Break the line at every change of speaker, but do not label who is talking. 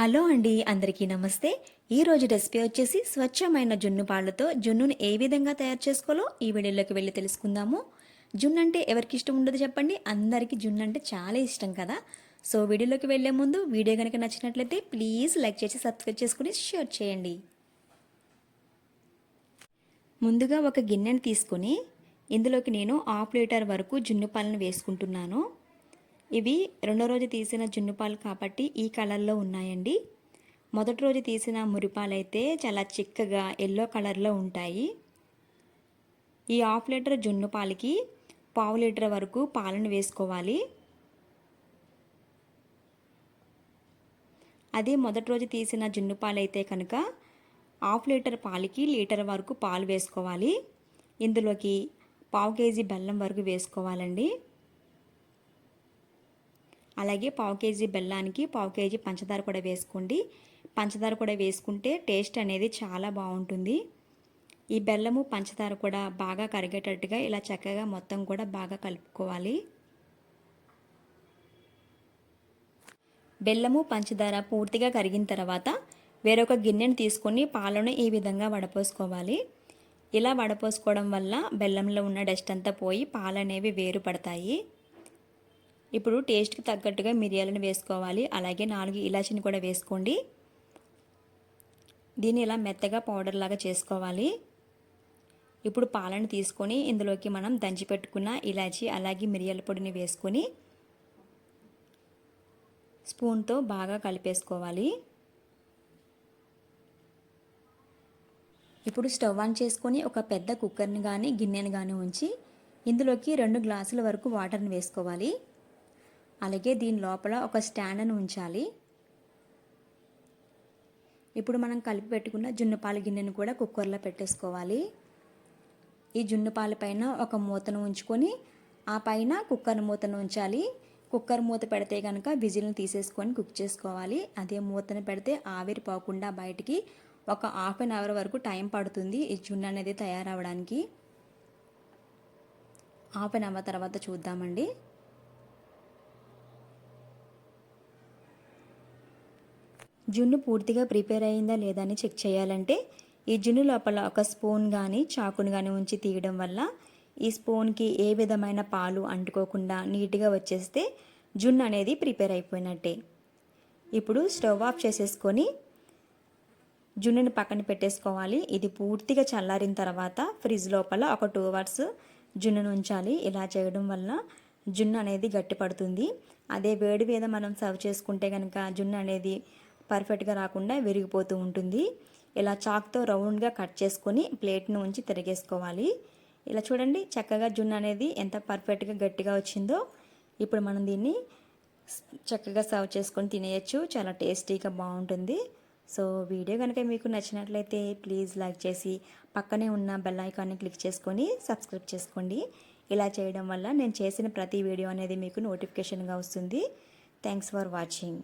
Hello అండి అందరికీ నమస్తే. ఈరోజు రెసిపీ వచ్చేసి స్వచ్ఛమైన జున్ను పాలతో జున్నును ఏ విధంగా తయారు చేసుకోవాలో ఈ వీడియోలోకి వెళ్ళి తెలుసుకుందాము. జున్ను అంటే ఎవరికి ఇష్టం ఉండదు చెప్పండి. అందరికీ జున్ను అంటే చాలా ఇష్టం కదా. సో వీడియోలోకి వెళ్ళే ముందు వీడియో కనుక నచ్చినట్లయితే ప్లీజ్ లైక్ చేసి సబ్స్క్రైబ్ చేసుకుని షేర్ చేయండి. ముందుగా ఒక గిన్నెను తీసుకొని ఇందులోకి నేను హాఫ్ లీటర్ వరకు జున్ను పాలను వేసుకుంటున్నాను. ఇవి రెండో రోజు తీసిన జున్నుపాలు కాబట్టి ఈ కలర్లో ఉన్నాయండి. మొదటి రోజు తీసిన మురిపాలు అయితే చాలా చిక్కగా ఎల్లో కలర్లో ఉంటాయి. ఈ హాఫ్ లీటర్ జున్ను పాలకి పావు లీటర్ వరకు పాలను వేసుకోవాలి. అదే మొదటి రోజు తీసిన జున్ను పాలు అయితే కనుక హాఫ్ లీటర్ పాలకి లీటర్ వరకు పాలు వేసుకోవాలి. ఇందులోకి పావు కేజీ బెల్లం వరకు వేసుకోవాలండి. అలాగే పావు కేజీ బెల్లానికి పావు కేజీ పంచదార కూడా వేసుకోండి. పంచదార కూడా వేసుకుంటే టేస్ట్ అనేది చాలా బాగుంటుంది. ఈ బెల్లము పంచదార కూడా బాగా కరిగేటట్టుగా ఇలా చక్కగా మొత్తం కూడా బాగా కలుపుకోవాలి. బెల్లము పంచదార పూర్తిగా కరిగిన తర్వాత వేరొక గిన్నెను తీసుకొని పాలను ఈ విధంగా వడపోసుకోవాలి. ఇలా వడపోసుకోవడం వల్ల బెల్లంలో ఉన్న డస్ట్ అంతా పోయి పాలు అనేవి వేరు పడతాయి. ఇప్పుడు టేస్ట్కి తగ్గట్టుగా మిరియాలను వేసుకోవాలి. అలాగే నాలుగు ఇలాచిని కూడా వేసుకోండి. దీన్ని ఇలా మెత్తగా పౌడర్ లాగా చేసుకోవాలి. ఇప్పుడు పాలను తీసుకొని ఇందులోకి మనం దంచి పెట్టుకున్న ఇలాచి అలాగే మిరియాల పొడిని వేసుకొని స్పూన్తో బాగా కలిపేసుకోవాలి. ఇప్పుడు స్టవ్ ఆన్ చేసుకొని ఒక పెద్ద కుక్కర్ని కానీ గిన్నెని కానీ ఉంచి ఇందులోకి రెండు గ్లాసుల వరకు వాటర్ని వేసుకోవాలి. అలాగే దీని లోపల ఒక స్టాండ్ను ఉంచాలి. ఇప్పుడు మనం కలిపి పెట్టుకున్న జున్నుపాల గిన్నెను కూడా కుక్కర్లో పెట్టేసుకోవాలి. ఈ జున్నుపాల పైన ఒక మూతను ఉంచుకొని ఆ పైన కుక్కర్ మూతను ఉంచాలి. కుక్కర్ మూత పెడితే కనుక విజిల్ని తీసేసుకొని కుక్ చేసుకోవాలి. అదే మూతను పెడితే ఆవిరి పోకుండా బయటికి ఒక హాఫ్ అన్ అవర్ వరకు టైం పడుతుంది ఈ జున్ను అనేది తయారవడానికి హాఫ్ అన్ అవర్ తర్వాత చూద్దామండి. జున్ను పూర్తిగా ప్రిపేర్ అయిందా లేదా అని చెక్ చేయాలంటే ఈ జున్ను లోపల ఒక స్పూన్ కానీ చాకుని కానీ ఉంచి తీయడం వల్ల ఈ స్పూన్కి ఏ విధమైన పాలు అంటుకోకుండా నీట్గా వచ్చేస్తే జున్ను అనేది ప్రిపేర్ అయిపోయినట్టే. ఇప్పుడు స్టవ్ ఆఫ్ చేసేసుకొని జున్నుని పక్కన పెట్టేసుకోవాలి. ఇది పూర్తిగా చల్లారిన తర్వాత ఫ్రిడ్జ్ లోపల ఒక టూ అవర్స్ జున్నును ఉంచాలి. ఇలా చేయడం వల్ల జున్ను అనేది గట్టి పడుతుంది. అదే వేడి మీద మనం సర్వ్ చేసుకుంటే కనుక జున్ను అనేది పర్ఫెక్ట్గా రాకుండా విరిగిపోతూ ఉంటుంది. ఇలా చాక్తో రౌండ్గా కట్ చేసుకొని ప్లేట్ను ఉంచి తిరిగేసుకోవాలి. ఇలా చూడండి చక్కగా జున్ను అనేది ఎంత పర్ఫెక్ట్గా గట్టిగా వచ్చిందో. ఇప్పుడు మనం దీన్ని చక్కగా సర్వ్ చేసుకొని తినేయచ్చు. చాలా టేస్టీగా బాగుంటుంది. సో వీడియో కనుక మీకు నచ్చినట్లయితే ప్లీజ్ లైక్ చేసి పక్కనే ఉన్న బెల్ ఐకాన్ని క్లిక్ చేసుకొని సబ్స్క్రైబ్ చేసుకోండి. ఇలా చేయడం వల్ల నేను చేసిన ప్రతి వీడియో అనేది మీకు నోటిఫికేషన్గా వస్తుంది. Thanks for watching.